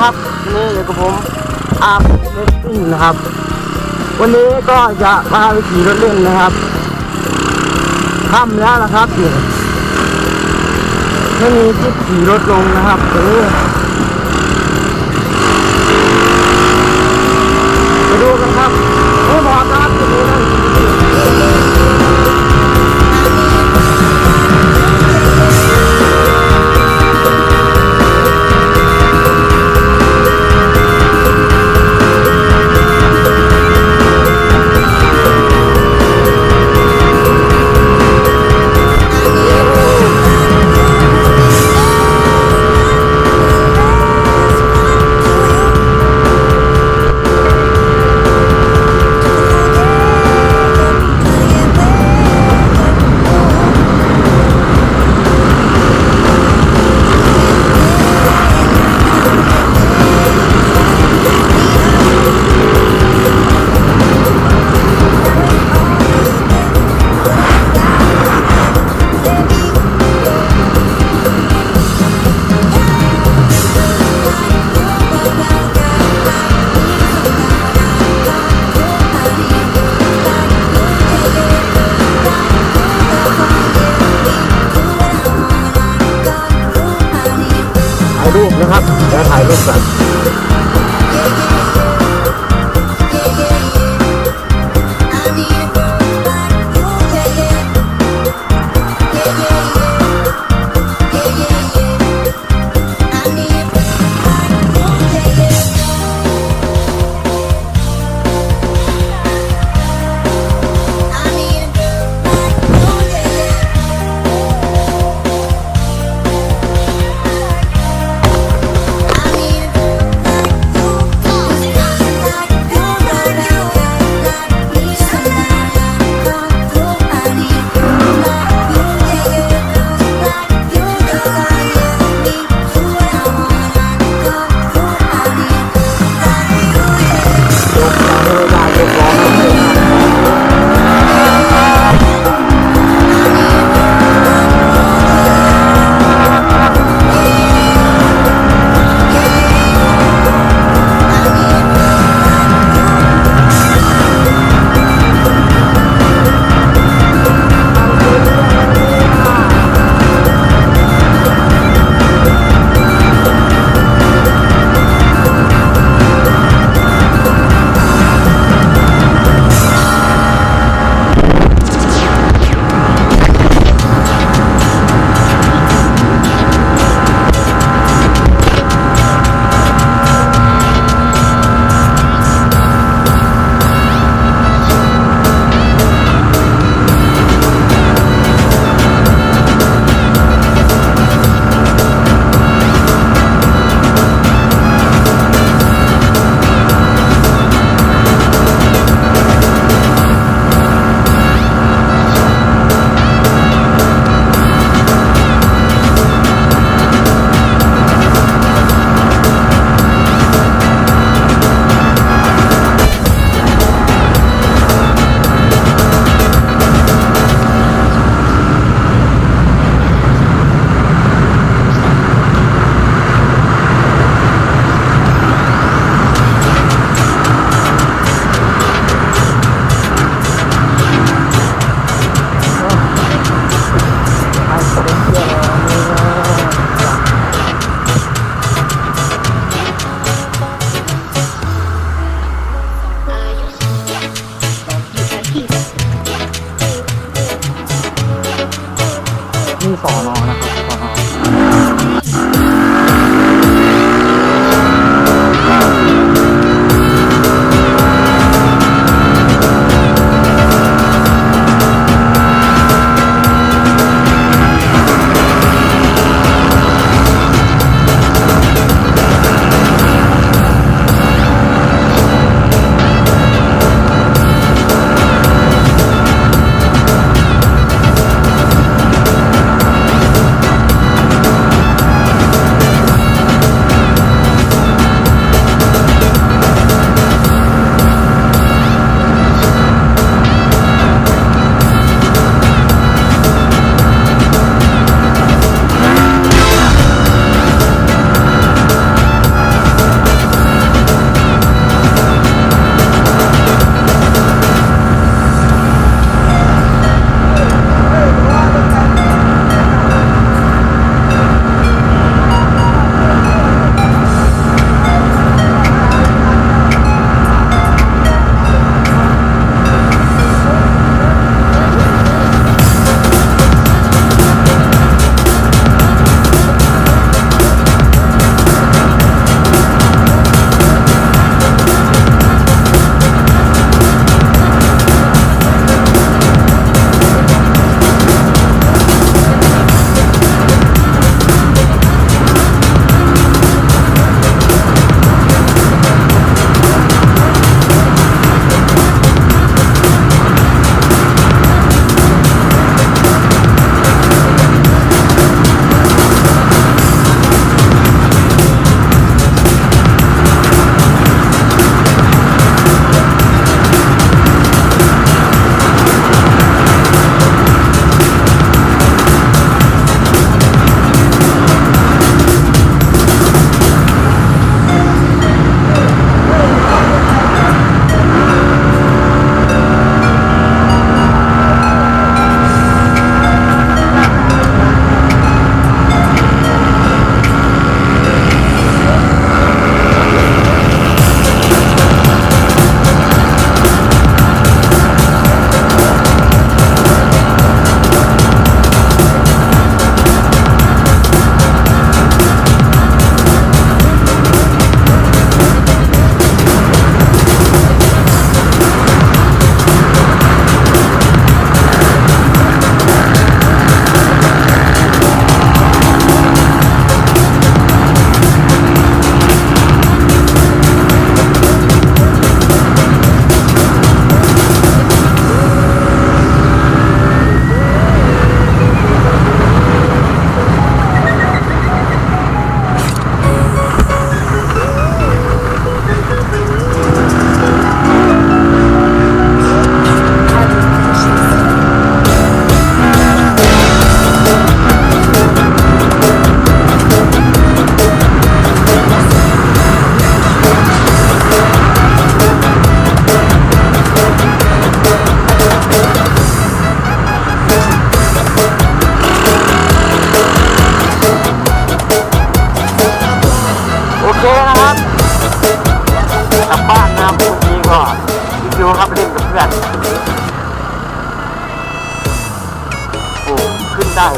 ครับวันนี่อยู่กับผมอาร์มเลสซิ่งนะครับ วันนี้ก็จะพาไปขี่รถเล่นนะครับค่ำแล้วนะครับเดี๋ยวไม่มีที่ขี่รถลงนะครับเออไปดูกันครับ รูปนะครับเดี๋ยวถ่ายรูปก่อน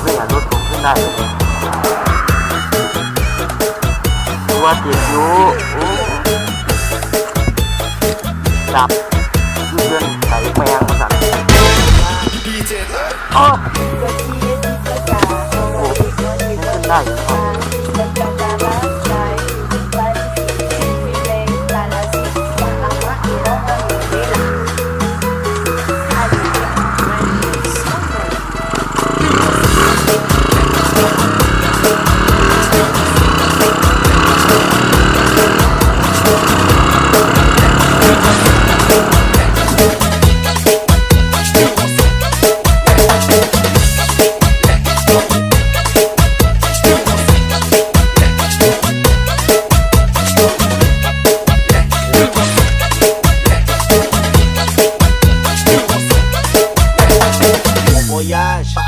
ได้ไหมอะรถผมขึ้นได้ตัวติดอยู่โอ้จับยืดเดินใส่แมงมาสั่นโอ้โหขึ้นได้นะครับ voyage.